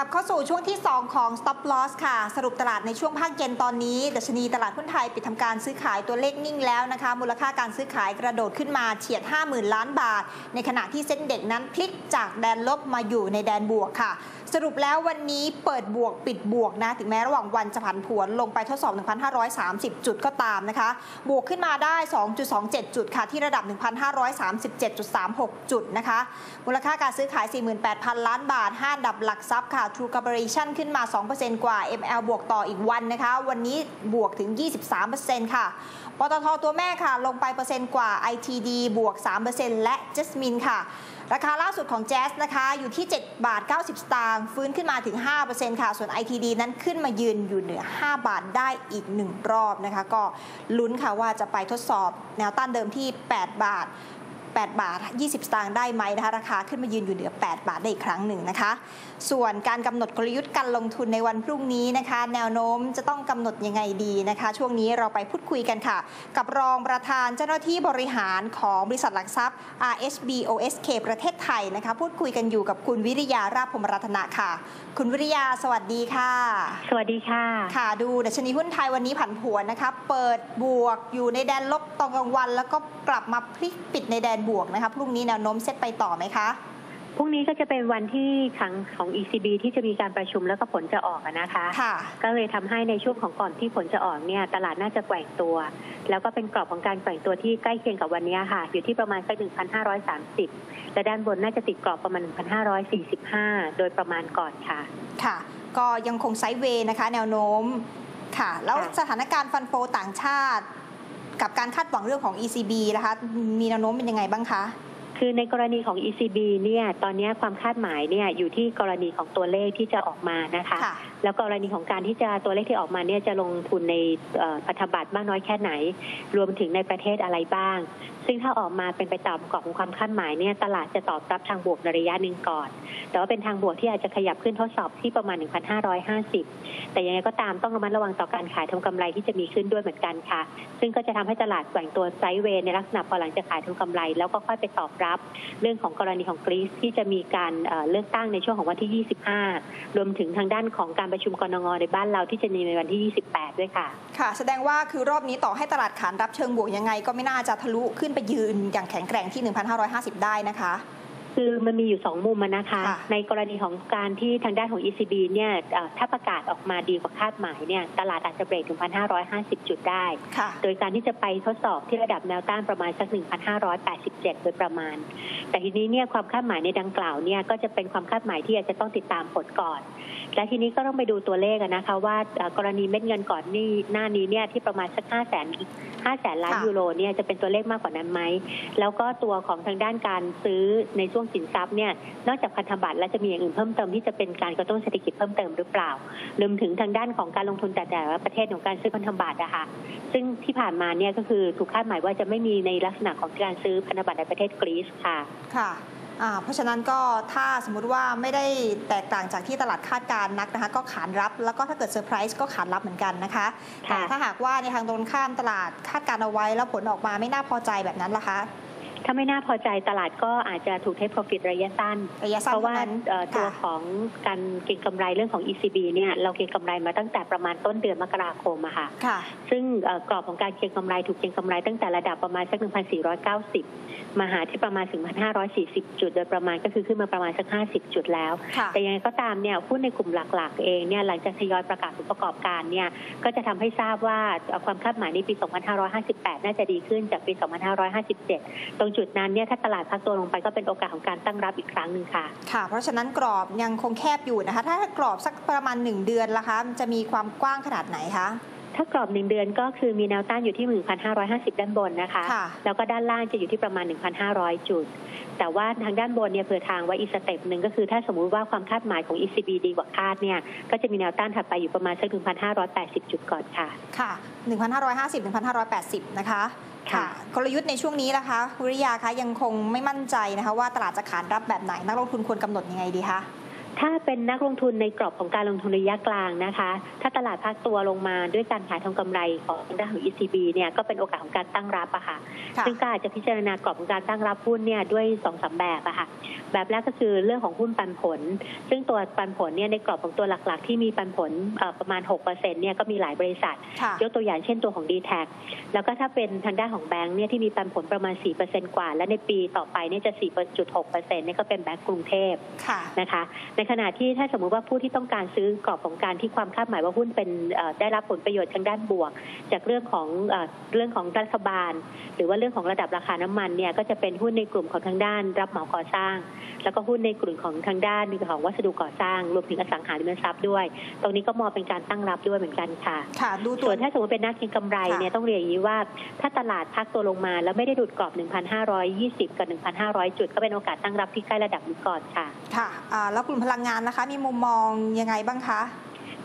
ลับเข้าสู่ช่วงที่ 2 ของ Stop Loss ค่ะ สรุปตลาดในช่วงภาคเย็นตอนนี้ดัชนีตลาดหุ้นไทยปิดทำการซื้อขายตัวเลขนิ่งแล้วนะคะ มูลค่าการซื้อขายกระโดดขึ้นมาเฉียด 50,000 ล้านบาท ในขณะที่เส้นเด็กนั้นพลิกจากแดนลบมาอยู่ในแดนบวกค่ะ สรุปแล้ววันนี้เปิดบวกปิดบวกนะถึงแม้ระหว่างวันจะผันผวนลงไปทดสอบ 1,530 จุดก็ตามนะคะ บวกขึ้นมาได้ 2.27 จุดค่ะที่ระดับ 1,537.36 จุดนะคะมูลค่าการซื้อขาย 48,000 ล้านบาท5ดับหลักทรัพย์ค่ะ True Corporation ขึ้นมา 2%กว่า ML บวกต่ออีกวันนะคะ วันนี้บวกถึง 23%ค่ะปตทตัวแม่ค่ะ ลงไปเปอร์เซ็นต์กว่า ITD บวก 3%และ Jasmine ค่ะ ราคาล่าสุดของแจ๊สนะคะ อยู่ที่ 7 บาท 90 สตางค์ฟื้นขึ้นมาถึง 5%ค่ะ ส่วน ITD นั้นขึ้นมายืนอยู่เหนือ 5 บาทได้อีก 1 รอบนะคะ ก็ลุ้นค่ะว่าจะไปทดสอบแนวต้านเดิมที่ 8 บาท 8 บาท 20 สตางค์ได้ไหมนะคะราคาขึ้นมายืนอยู่เหนือ 8 บาทได้อีกครั้งหนึ่งนะคะ ส่วนการกำหนดกลยุทธ์การลงทุนในวันพรุ่งนี้นะคะ แนวโน้มจะต้องกำหนดยังไงดีนะคะ ช่วงนี้เราไปพูดคุยกันค่ะ กับรองประธานเจ้าหน้าที่บริหารของบริษัทหลักทรัพย์ RSB OSK ประเทศไทยนะคะ พูดคุยกันอยู่กับคุณวิริยาราชพรหมรัตนะค่ะ คุณวิริยาสวัสดีค่ะ สวัสดีค่ะ ค่ะดูดัชนีหุ้นไทยวันนี้ผันผวนนะคะเปิดบวกอยู่ในแดนลบตอนกลางวัน แล้วก็กลับมาพลิกปิดในแดนบวกนะคะพรุ่งนี้แนวโน้มเซตไปต่อไหมคะพรุ่งนี้ก็จะเป็นวันที่ครั้งของ ECB ที่จะมีการประชุมแล้วก็ผลจะออกอะนะคะค่ะก็เลยทำให้ในช่วงของก่อนที่ผลจะออกเนี่ยตลาดน่าจะแกว่งตัว แล้วก็เป็นกรอบของการแกว่งตัวที่ใกล้เคียงกับวันนี้ค่ะ อยู่ที่ประมาณสัก1,530 และด้านบนน่าจะติดกรอบประมาณ 1,545 โดยประมาณก่อนค่ะ ค่ะ ก็ยังคงไซด์เวย์นะคะ แนวโน้มค่ะ แล้วค่ะสถานการณ์ฟันโฟต่างชาติ กับการคาดหวังเรื่องของ ECB นะคะ มีแนวโน้มเป็นยังไงบ้างคะคือในกรณีของ ECB เนี่ย ตอนนี้ความคาดหมายเนี่ยอยู่ที่กรณีของตัวเลขที่จะออกมานะคะค่ะ แล้วกรณีของการที่จะตัวเลขที่ออกมาเนี่ยจะลงทุนในเอ่อพันธบัตรมากน้อยแค่ไหน รวมถึงในประเทศอะไรบ้าง ซึ่งถ้าออกมาเป็นไปตามกรอบของความคาดหมายเนี่ยตลาดจะตอบรับทางบวกในระยะหนึ่งก่อน แต่ว่าเป็นทางบวกที่อาจจะขยับขึ้นทดสอบที่ประมาณ 1,550 แต่ยังไงก็ตามต้องระมัดระวังต่อการขายทำกำไรที่จะมีขึ้นด้วยเหมือนกันค่ะ ซึ่งก็จะทำให้ตลาดแกว่งตัวไซด์เวย์ในลักษณะพอหลังจากขายทำกำไร แล้วก็ค่อยไปตอบรับ เรื่องของกรณีของกรีซที่จะมีการเอ่อเลือกตั้งในช่วงของวันที่ 25 รวมถึงทางด้านของการประชุมกรงงในบ้านเราที่จะมีในวันที่ 28 ด้วยค่ะ ค่ะ แสดงว่าคือรอบนี้ต่อให้ตลาดขานรับเชิงบวกยังไง ก็ไม่น่าจะทะลุขึ้นไปยืนอย่างแข็งแกร่งที่ 1,550 ได้นะคะ คือมันมีอยู่สองมุมอะนะคะ ค่ะ ในกรณีของการที่ทางด้านของ ECB เนี่ยเอ่อถ้าประกาศออกมาดีกว่าคาดหมายเนี่ยตลาดอาจจะเบรกถึง1,550 จุดได้ ค่ะ โดยการที่จะไปทดสอบที่ระดับแนวต้านประมาณสัก 1,587 โดยประมาณ แต่ทีนี้เนี่ยความคาดหมายในดังกล่าวเนี่ยก็จะเป็นความคาดหมายที่อาจจะต้องติดตามผลก่อน และทีนี้ก็ต้องไปดูตัวเลขอะนะคะว่าเอ่อกรณีเม็ดเงินก่อนหนี้หน้านี้เนี่ยที่ประมาณสัก 5 0 0 0 0 0 5แสนล้านค่ะ ยูโรเนี่ยจะเป็นตัวเลขมากกว่านั้นไหม แล้วก็ตัวของทางด้านการซื้อในช่วงสินทรัพย์เนี่ยนอกจากพันธบัตรแล้วจะมีอย่างอื่นเพิ่มเติมที่จะเป็นการกระตุ้นเศรษฐกิจเพิ่มเติมหรือเปล่ารวมถึงทางด้านของการลงทุนแต่แต่ละประเทศของการซื้อพันธบัตรอะค่ะซึ่งที่ผ่านมาเนี่ยก็คือถูกคาดหมายว่าจะไม่มีในลักษณะของการซื้อพันธบัตรในประเทศกรีซค่ะค่ะอ่าเพราะฉะนั้นก็ถ้าสมมุติว่าไม่ได้แตกต่างจากที่ตลาดคาดการณ์นักนะคะ ก็ขานรับแล้วก็ถ้าเกิดเซอร์ไพรส์ก็ขานรับเหมือนกันนะคะค่ะแต่ถ้าหากว่าในทางตรงข้ามตลาดคาดการณ์เอาไว้แล้วผลออกมาไม่น่าพอใจแบบนั้นล่ะคะ ถ้าไม่น่าพอใจตลาดก็อาจจะถูกเทค profit ระยะสั้น ระยะสั้นเพราะว่าเท่านั้นเอ่อตัวค่ะของการเก็งกำไรเรื่องของ ECB เนี่ยเราเก็งกำไรมาตั้งแต่ประมาณต้นเดือนมกราคมอะค่ะค่ะซึ่งเอ่อกรอบของการเก็งกำไรถูกเก็งกำไรตั้งแต่ระดับประมาณสัก 1,490 มาหาที่ประมาณถึง1,540 จุด โดยประมาณก็คือขึ้นมาประมาณสัก 50 จุดแล้วค่ะแต่ยังไงก็ตามเนี่ยหุ้นในกลุ่มหลักๆ เองเนี่ยหลังจากทยอยประกาศผลประกอบการเนี่ยก็จะทำให้ทราบว่าเอ่อความคาดหมายในปี 2558 น่าจะดีขึ้นจากปี 2557 ตรงจุดนั้นเนี่ยถ้าตลาดพักตัวลงไปก็เป็นโอกาสของการตั้งรับอีกครั้งหนึ่งค่ะ ค่ะ เพราะฉะนั้นกรอบยังคงแคบอยู่นะคะ ถ้ากรอบสักประมาณ 1 เดือนล่ะคะมันจะมีความกว้างขนาดไหนคะถ้ากรอบหนึ่งเดือนก็คือมีแนวต้านอยู่ที่ 1,550 ด้านบนนะคะค่ะแล้วก็ด้านล่างจะอยู่ที่ประมาณ 1,500 จุด แต่ว่าทางด้านบนเนี่ยเผื่อทางไว้อีกสเต็ปหนึ่งก็คือถ้าสมมุติว่าความคาดหมายของ ECB ดีกว่าคาดเนี่ย ก็จะมีแนวต้านถัดไปอยู่ประมาณสัก1,580 จุดก่อนค่ะ ค่ะ 1,550 1,580 นะคะ ค่ะกลยุทธ์ในช่วงนี้นะคะวิริยาคะยังคงไม่มั่นใจนะคะว่าตลาดจะขานรับแบบไหนนักลงทุนควรกำหนดยังไงดีคะ ถ้าเป็นนักลงทุนในกรอบของการลงทุนระยะกลางนะคะ ถ้าตลาดพักตัวลงมาด้วยการขายทำกำไรของทางด้านของ ECB เนี่ยก็เป็นโอกาสของการตั้งรับอะค่ะค่ะ ซึ่งก็อาจจะพิจารณากรอบของการตั้งรับหุ้นเนี่ยด้วยสองสามแบบอะค่ะ แบบแรกก็คือเรื่องของหุ้นปันผล ซึ่งตัวปันผลเนี่ยในกรอบของตัวหลักๆ ที่มีปันผลเอ่อประมาณ6%เนี่ยก็มีหลายบริษัทค่ะยกตัวอย่างเช่นตัวของ d t แทแล้วก็ถ้าเป็นทางด้านของแบงค์เนี่ยที่มีปันผลประมาณ 4%กว่า และในปีต่อไปเนี่ยจะ4.6%เนี่ยก็เป็นแบงก์กรุงเทพค่ะนะคะในขณะที่ถ้าสมมุติว่าผู้ที่ต้องการซื้อกรอบของการที่ความคาดหมายว่าหุ้นเป็นเอ่อได้รับผลประโยชน์ทางด้านบวก จากเรื่องของเอ่อเรื่องของรัฐบาล หรือว่าเรื่องของระดับราคาน้ำมันเนี่ยก็จะเป็นหุ้นในกลุ่มของทางด้าน รับเหมาก่อสร้าง แล้วก็หุ้นในกลุ่มของทางด้านของวัสดุก่อสร้าง รวมถึงอสังหาริมทรัพย์ด้วย ตรงนี้ก็มองเป็นการตั้งรับด้วยเหมือนกันค่ะค่ะดูตัส่ววนถ้าสมมติเป็นนักเก็งกำไรค่ะเนี่ยต้องเรียนอย่างนี้ว่า ถ้าตลาดพักตัวลงมาแล้วไม่ได้ดูดกรอบ 1,520 กับ 1,500 จุด ก็เป็นโอกาสตั้งรับที่ใกล้ระดับนี้ก่อนค่ะค่ะอ่าแล้วกลุ่มพลังงานนะคะ มีมุมมองยังไงบ้างคะ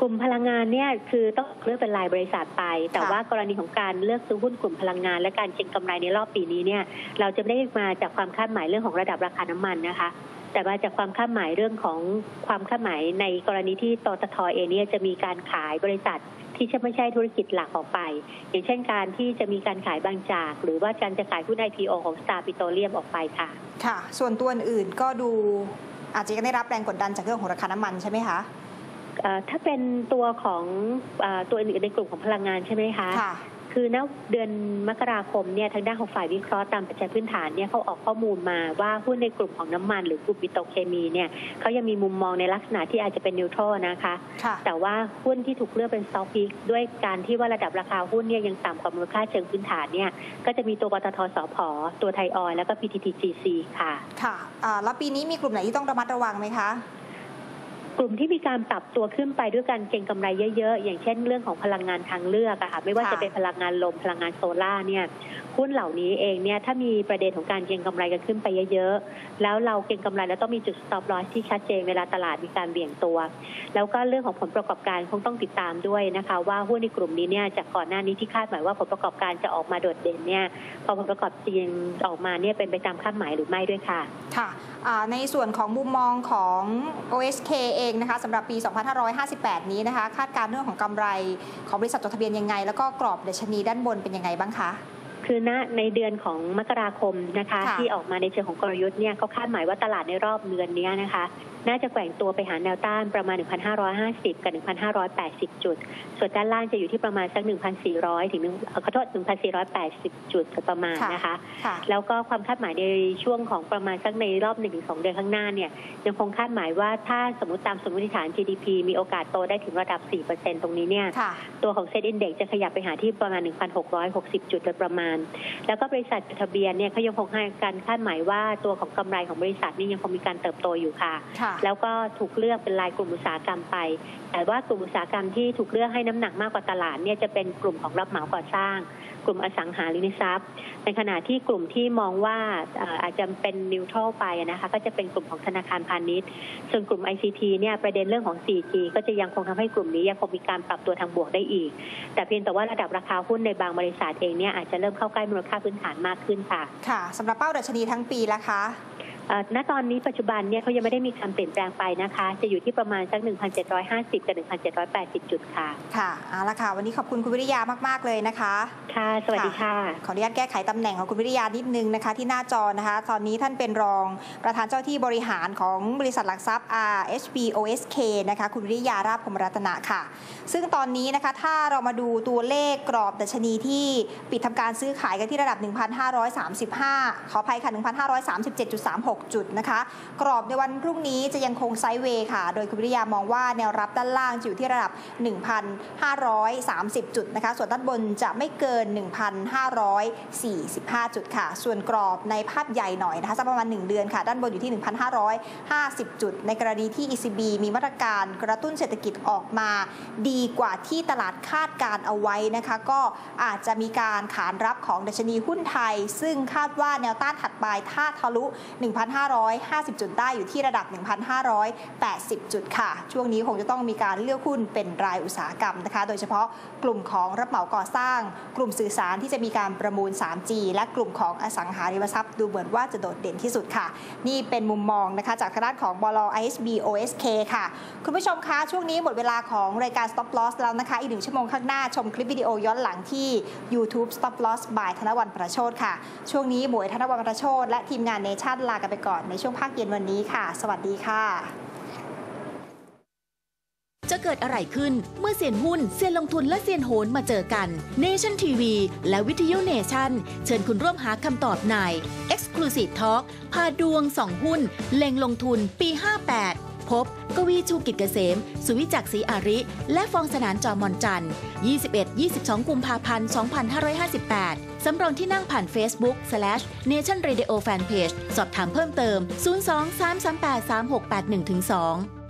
กลุ่มพลังงานเนี่ยคือต้องเลือกเป็นรายบริษัทไป แต่ค่ะว่ากรณีของการเลือกซื้อหุ้นกลุ่มพลังงาน และการเก็งกำไรในรอบปีนี้เนี่ยเราจะไม่ได้มาจากความคาดหมายเรื่องของระดับราคาน้ำมันนะคะ แต่มาจากความคาดหมายเรื่องของความคาดหมายในกรณีที่ตตทเองเนี่ยจะมีการขายบริษัทที่จะไม่ใช่ธุรกิจหลักออกไป อย่างเช่นการที่จะมีการขายบางจาก หรือว่าการจะขายหุ้น IPO ของ Star Petroleum ออกไปค่ะ ค่ะ ส่วนตัวอื่นๆก็ดู อาจจะยังได้รับแรงกดดันจากเรื่องของราคาน้ำมันใช่ไหมคะเอ่อถ้าเป็นตัวของเออตัวอื่นๆในกลุ่มของพลังงานใช่ไหมคะ ค่ะคือณเดือนมกราคมเนี่ยทางด้านของฝ่ายวิเคราะห์ตามปัจจัยพื้นฐานเนี่ยเขาออกข้อมูลมาว่าหุ้นในกลุ่มของน้ำมันหรือกลุ่มปิโตรเคมีเนี่ยเขายังมีมุมมองในลักษณะที่อาจจะเป็นนิวโตรนะคะค่ะแต่ว่าหุ้นที่ถูกเลือกเป็นสต็อกพิกด้วยการที่ว่าระดับราคาหุ้นเนี่ยยังต่ำกว่ามูลค่าเชิงพื้นฐานเนี่ยก็จะมีตัวปตทสพตัวไทยออยล์แล้วก็ PTTGC ค่ะ ค่ะอ่าแล้วปีนี้มีกลุ่มไหนที่ต้องระมัดระวังไหมคะ กลุ่มที่มีการปรับตัวขึ้นไปด้วยการเก็งกำไรเยอะๆ อย่างเช่นเรื่องของพลังงานทางเลือกอะค่ะไม่ว่าค่ะจะเป็นพลังงานลมพลังงานโซล่าร์เนี่ยหุ้นเหล่านี้เองเนี่ยถ้ามีประเด็นของการเก็งกำไรกันขึ้นไปเยอะๆ แล้วเราเก็งกำไรแล้วต้องมีจุด stop loss ที่ชัดเจนเวลาตลาดมีการเบี่ยงตัว แล้วก็เรื่องของผลประกอบการคงต้องติดตามด้วยนะคะ ว่าหุ้นในกลุ่มนี้เนี่ยจากก่อนหน้านี้ที่คาดหมายว่าผลประกอบการจะออกมาโดดเด่นเนี่ยพอผลประกอบจริงออกมาเนี่ยเป็นไปตามคาดหมายหรือไม่ด้วยค่ะค่ะอ่า ในส่วนของมุมมองของ OSK เองนะคะสำหรับปี 2558 นี้นะคะคาดการณ์เรื่องของกำไรของบริษัทจดทะเบียนยังไง แล้วก็กรอบดัชนีด้านบนเป็นยังไงบ้างคะคือณในเดือนของมกราคมนะคะค่ะที่ออกมาในเชิงของกลยุทธ์เนี่ยเขาคาดหมายว่าตลาดในรอบเดือนเนี้ยนะคะ น่าจะแกว่งตัวไปหาแนวต้านประมาณ 1,550 กับ 1,580 จุด ส่วนด้านล่างจะอยู่ที่ประมาณสัก 1,400 ถึง1เอ่อขอโทษ1,480 จุดประมาณนะคะค่ะแล้วก็ความคาดหมายในช่วงของประมาณสักในรอบ 1-2 เดือนข้างหน้าเนี่ยยังคงคาดหมายว่าถ้าสมมติตามสมมติฐาน GDP มีโอกาสโตได้ถึงระดับ 4%ตรงนี้เนี่ยค่ะตัวของเซ็ตอินเด็กจะขยับไปหาที่ประมาณ 1,660 จุดโดยประมาณ แล้วก็บริษัทจดทะเบียนเนี่ยเขายังคงให้การคาดหมายว่าตัวของกำไรของบริษัทนี่ยังคงมีการเติบโตอยู่ค่ะค่ะแล้วก็ถูกเลือกเป็นรายกลุ่มอุตสาหกรรมไป แต่ว่ากลุ่มอุตสาหกรรมที่ถูกเลือกให้น้ำหนักมากกว่าตลาดเนี่ยจะเป็นกลุ่มของรับเหมาก่อสร้าง กลุ่มอสังหาริมทรัพย์ ในขณะที่กลุ่มที่มองว่าเอ่ออาจจะเป็นนิวทรัลไปนะคะก็จะเป็นกลุ่มของธนาคารพาณิชย์ ส่วนกลุ่ม ICT เนี่ยประเด็นเรื่องของ 4G ก็จะยังคงทำให้กลุ่มนี้ยังคงมีการปรับตัวทางบวกได้อีก แต่เพียงแต่ว่าระดับราคาหุ้นในบางบริษัทเองเนี่ยอาจจะเริ่มเข้าใกล้มูลค่าพื้นฐานมากขึ้นค่ะ ค่ะสำหรับเป้าดัชนีทั้งปีละคะเอ่อ ณตอนนี้ปัจจุบันเนี่ยเขายังไม่ได้มีการเปลี่ยนแปลงไปนะคะ จะอยู่ที่ประมาณสัก 1,750 กับ 1,780 จุดค่ะ ค่ะเอาละค่ะ วันนี้ขอบคุณคุณวิริยามาก ๆ เลยนะคะ ค่ะ สวัสดีค่ะ ขออนุญาตแก้ไขตำแหน่งของคุณวิริยานิดนึงนะคะ ที่หน้าจอนะคะ ตอนนี้ท่านเป็นรองประธานเจ้าที่บริหารของบริษัทหลักทรัพย์ RHB OSK นะคะ คุณวิริยาราบพรหมรัตนะค่ะ ซึ่งตอนนี้นะคะ ถ้าเรามาดูตัวเลขกรอบดัชนีที่ปิดทำการซื้อขายกันที่ระดับ 1,535 ขออภัยค่ะ 1,537.36 6 จุดนะคะ กรอบในวันพรุ่งนี้จะยังคงไซด์เวย์ค่ะ โดยคุณวิริยามองว่าแนวรับด้านล่างจะอยู่ที่ระดับ 1,530 จุดนะคะ ส่วนด้านบนจะไม่เกิน 1,545 จุดค่ะ ส่วนกรอบในภาพใหญ่หน่อยนะคะสักประมาณ 1 เดือนค่ะ ด้านบนอยู่ที่ 1,550 จุด ในกรณีที่ ECB มีมาตรการกระตุ้นเศรษฐกิจออกมา ดีกว่าที่ตลาดคาดการเอาไว้นะคะ ก็อาจจะมีการขานรับของดัชนีหุ้นไทย ซึ่งคาดว่าแนวต้านถัดไปถ้าทะลุ1,550 จุดได้อยู่ที่ระดับ 1,580 จุดค่ะ ช่วงนี้คงจะต้องมีการเลือกหุ้นเป็นรายอุตสาหกรรมนะคะ โดยเฉพาะกลุ่มของรับเหมาก่อสร้าง กลุ่มสื่อสารที่จะมีการประมูล 3G และกลุ่มของอสังหาริมทรัพย์ดูเหมือนว่าจะโดดเด่นที่สุดค่ะ นี่เป็นมุมมองนะคะจากทางด้านของบล ISB OSK ค่ะ คุณผู้ชมคะช่วงนี้หมดเวลาของรายการ Stop Loss แล้วนะคะ อีกหนึ่งชั่วโมงข้างหน้าชมคลิปวิดีโอย้อนหลังที่ YouTube Stop Loss by ธนวันประโชดค่ะ ช่วงนี้หมวยธนวันประโชดและทีมงานเนชั่นลากันไปก่อนในช่วงภาคเย็นวันนี้ค่ะ สวัสดีค่ะ จะเกิดอะไรขึ้นเมื่อเซียนหุ้น เซียนลงทุนและเซียนโหนมาเจอกันเนชั่นทีวีและวิทยุเนชั่นเชิญคุณร่วมหาคำตอบใน Exclusive Talk พาดวงสองหุ้น เล็งลงทุนปี 58 พบ กวีชูกิจเกษม สุวิจักศรีอาริ และฟองสนานจอมอนจันทร์ 21-22 กุมภาพันธ์ 2558 สำรองที่นั่งผ่าน Facebook slash Nation Radio Fanpage สอบถามเพิ่มเติม 02 338 3681 2